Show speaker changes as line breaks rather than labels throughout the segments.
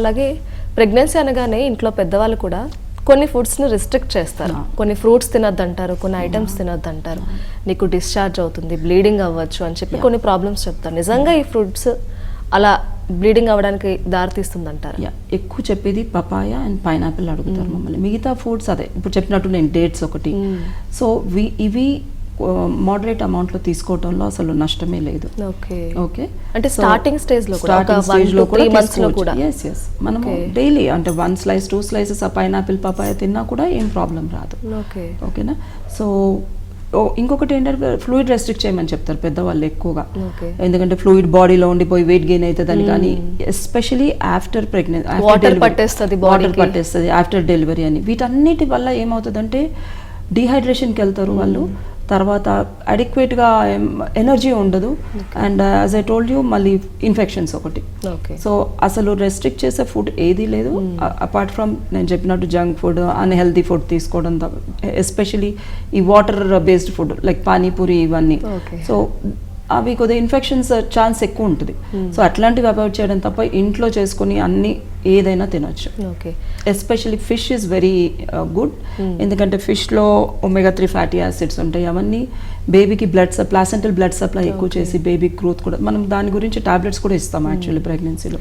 అలాగే ప్రెగ్నెన్సీ అనగానే ఇంట్లో పెద్దవాళ్ళు కూడా కొన్ని ఫుడ్స్ని రిస్ట్రిక్ట్ చేస్తారు. కొన్ని ఫ్రూట్స్ తినొద్దంటారు కొన్ని ఐటమ్స్ తినొద్దంటారు. నీకు డిశ్చార్జ్ అవుతుంది బ్లీడింగ్ అవ్వచ్చు అని చెప్పి. కొన్ని ప్రాబ్లమ్స్ చెప్తారు. నిజంగా ఈ ఫ్రూట్స్ అలా బ్లీడింగ్ అవ్వడానికి దారితీస్తుందంటారు?
యా ఎక్కువ చెప్పేది పపాయ అండ్ పైనాపిల్ అడుగుతారు మమ్మల్ని. మిగతా ఫ్రూట్స్ అదే. ఇప్పుడు చెప్పినట్టు నేను డేట్స్ ఒకటి. సో వి ఇవి మోడరేట్ అమౌంట్లో తీసుకోవటంలో అసలు నష్టమే లేదు.
ఓకే.
ఓకే?
అంటే starting stage లో కూడా, లో?
Yes yes
Okay.
డైలీ అంటే వన్ స్లైస్ టూ స్లైసెస్ ఆ పైనాపిల్ పపాయ తిన్నా కూడా ఏం ప్రాబ్లం రాదు.
ఓకే.
ఓకేనా? సో ఇంకొకటి ఏంటంటే ఫ్లూయిడ్ రెస్ట్రిక్ట్ చేయమని చెప్తారు పెద్దవాళ్ళు ఎక్కువగా. ఎందుకంటే ఫ్లూయిడ్ బాడీలో ఉండిపోయి వెయిట్ గెయిన్ అవుతుందని కానీ ఎస్పెషలీ ఆఫ్టర్ ప్రెగ్నెన్సీ
Water పట్టేస్తది
వాటర్. పట్టేస్తుంది ఆఫ్టర్ డెలివరీ అని. వీటన్నిటి వల్ల ఏమవుతుందంటే డిహైడ్రేషన్కి వెళ్తారు వాళ్ళు. తర్వాత అడిక్వేట్గా ఎనర్జీ ఉండదు. And as I told you మళ్ళీ ఇన్ఫెక్షన్స్ ఒకటి.
ఓకే
సో అసలు రెస్ట్రిక్ట్ చేసే ఫుడ్ ఏది లేదు. అపార్ట్ ఫ్రమ్ నేను చెప్పినట్టు జంక్ ఫుడ్ అన్హెల్తీ ఫుడ్ తీసుకోవడం ఎస్పెషలీ ఈ water based food like panipuri ఇవన్నీ. సో అవి కొద్దిగా ఇన్ఫెక్షన్స్ ఛాన్స్ ఎక్కువ ఉంటుంది. సో అట్లాంటివి అవాయిడ్ చేయడం తప్ప ఇంట్లో చేసుకొని అన్ని ఏదైనా తినొచ్చు.
Okay
especially fish is very good ఎందుకంటే ఫిష్లో ఒమేగా త్రీ ఫ్యాటీ యాసిడ్స్ ఉంటాయి. అవన్నీ బేబీకి బ్లడ్ ప్లాసెంటల్ బ్లడ్ సప్లై ఎక్కువ చేసి బేబీ గ్రోత్ కూడా మనం దాని గురించి టాబ్లెట్స్ కూడా ఇస్తాం యాక్చువల్లీ ప్రెగ్నెన్సీలో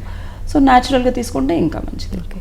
సో న్యాచురల్గా తీసుకుంటే ఇంకా మంచిది.
ఓకే